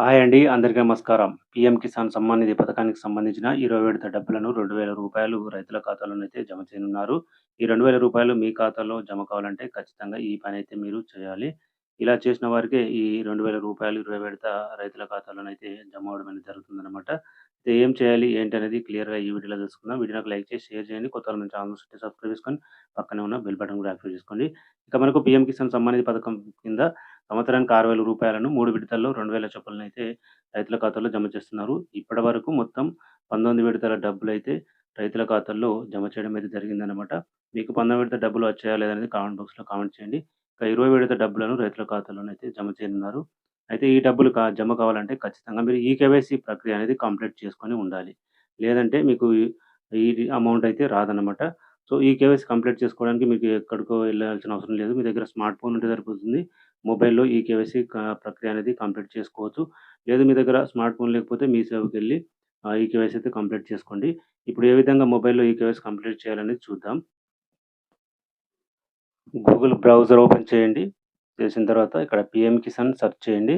Hi అండి. అందరికీ నమస్కారం. పీఎం కిసాన్ సమ్మాన్ నిధి పథకానికి సంబంధించిన 20 విడత డబ్బులను రెండు వేల రూపాయలు రైతుల ఖాతాలోనైతే జమ చేయనున్నారు. ఈ రెండు వేల రూపాయలు మీ ఖాతాలో జమ కావాలంటే ఖచ్చితంగా ఈ పని అయితే మీరు చేయాలి. ఇలా చేసిన వారికే ఈ రెండు వేల రూపాయలు ఇరవై విడత రైతుల ఖాతాలోనైతే జమ అవ్వడం అనేది జరుగుతుందన్నమాట అయితే ఏం చేయాలి? ఏంటి అనేది క్లియర్‌గా ఈ వీడియోలో తెలుసుకుందాం. వీడియోకి లైక్ చేసి, షేర్ చేయండి. కొత్త వాళ్ళు మన ఛానల్ సబ్స్క్రైబ్ చేసుకొని పక్కనే ఉన్న బెల్ బటన్ కూడా యాక్టివేట్ చేసుకోండి. ఇక మనకు పీఎం కిసాన్ సమ్మాన్ నిధి పథకం కింద సంవత్సరానికి ఆరు వేల రూపాయలను మూడు విడతల్లో రెండు వేల చొప్పులను అయితే రైతుల ఖాతాలో జమ చేస్తున్నారు. ఇప్పటివరకు మొత్తం 19 విడతల డబ్బులు అయితే రైతుల ఖాతాల్లో జమ చేయడం అయితే జరిగిందనమాట. మీకు 19 విడత డబ్బులు వచ్చాయా లేదనేది కామెంట్ బాక్స్‌లో కామెంట్ చేయండి. ఇక 20 విడత డబ్బులను రైతుల ఖాతాలోనైతే జమ చేయనున్నారు. అయితే ఈ డబ్బులు కా జమ కావాలంటే ఖచ్చితంగా మీరు ఈ కేవైసీ ప్రక్రియ అనేది కంప్లీట్ చేసుకొని ఉండాలి. లేదంటే మీకు ఈ ఈ అమౌంట్ అయితే రాదన్నమాట. సో, ఈ కేవైసీ కంప్లీట్ చేసుకోవడానికి మీకు ఎక్కడికో వెళ్ళాల్సిన అవసరం లేదు. మీ దగ్గర స్మార్ట్ ఫోన్ ఉంటే సరిపోతుంది. మొబైల్‌లో ఈ కేవైసీ ప్రక్రియ అనేది కంప్లీట్ చేసుకోవచ్చు. లేదు మీ దగ్గర స్మార్ట్ ఫోన్ లేకపోతే మీ సేవకి వెళ్ళి ఈ కేవైసీ అయితే కంప్లీట్ చేసుకోండి. ఇప్పుడు ఏ విధంగా మొబైల్‌లో ఈ కేవైసీ కంప్లీట్ చేయాలనేది చూద్దాం. గూగుల్ బ్రౌజర్ ఓపెన్ చేయండి. చేసిన తర్వాత ఇక్కడ పిఎం కిసాన్ సెర్చ్ చేయండి.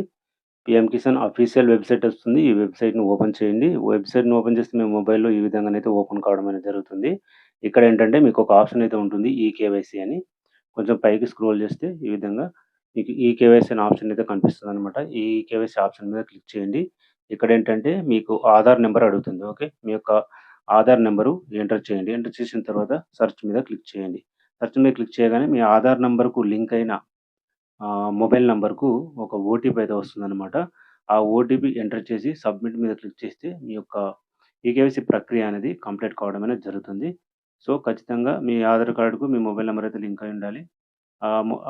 పిఎం కిసాన్ అఫీషియల్ వెబ్‌సైట్ వస్తుంది. ఈ వెబ్‌సైట్‌ని ఓపెన్ చేయండి. వెబ్‌సైట్‌ని ఓపెన్ చేస్తే మేము మొబైల్‌లో ఈ విధంగానైతే ఓపెన్ కావడం అనేది జరుగుతుంది. ఇక్కడ ఏంటంటే మీకు ఒక ఆప్షన్ అయితే ఉంటుంది ఈకేవైసీ అని. కొంచెం పైకి స్క్రోల్ చేస్తే ఈ విధంగా మీకు ఈకేవైసీ అనే ఆప్షన్ అయితే కనిపిస్తుందనమాట. ఈ ఈకేవైసీ ఆప్షన్ మీద క్లిక్ చేయండి. ఇక్కడ ఏంటంటే మీకు ఆధార్ నెంబర్ అడుగుతుంది. ఓకే. మీ యొక్క ఆధార్ నెంబరు ఎంటర్ చేయండి. ఎంటర్ చేసిన తర్వాత సెర్చ్ మీద క్లిక్ చేయండి. సెర్చ్ మీద క్లిక్ చేయగానే మీ ఆధార్ నెంబర్కు లింక్ అయిన మొబైల్ నెంబర్కు ఒక ఓటీపీ అయితే వస్తుందన్నమాట ఆ ఓటీపీ ఎంటర్ చేసి సబ్మిట్ మీద క్లిక్ చేస్తే మీ యొక్క ఈకేవైసీ ప్రక్రియ అనేది కంప్లీట్ కావడం అనేది జరుగుతుంది. సో, ఖచ్చితంగా మీ ఆధార్ కార్డుకు మీ మొబైల్ నెంబర్ అయితే లింక్ అయి ఉండాలి.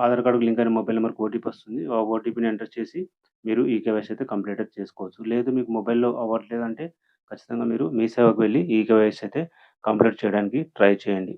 ఆధార్ కార్డుకు లింక్ అయిన మొబైల్ నెంబర్కి ఓటీపీ వస్తుంది. ఆ ఓటీపీని ఎంటర్ చేసి మీరు ఈకేవైసీ అయితే కంప్లీట్ అయితే చేసుకోవచ్చు. లేదు మీకు మొబైల్‌లో అవ్వట్లేదంటే ఖచ్చితంగా మీరు మీ సేవకు వెళ్ళి ఈకేవైసీ అయితే కంప్లీట్ చేయడానికి ట్రై చేయండి.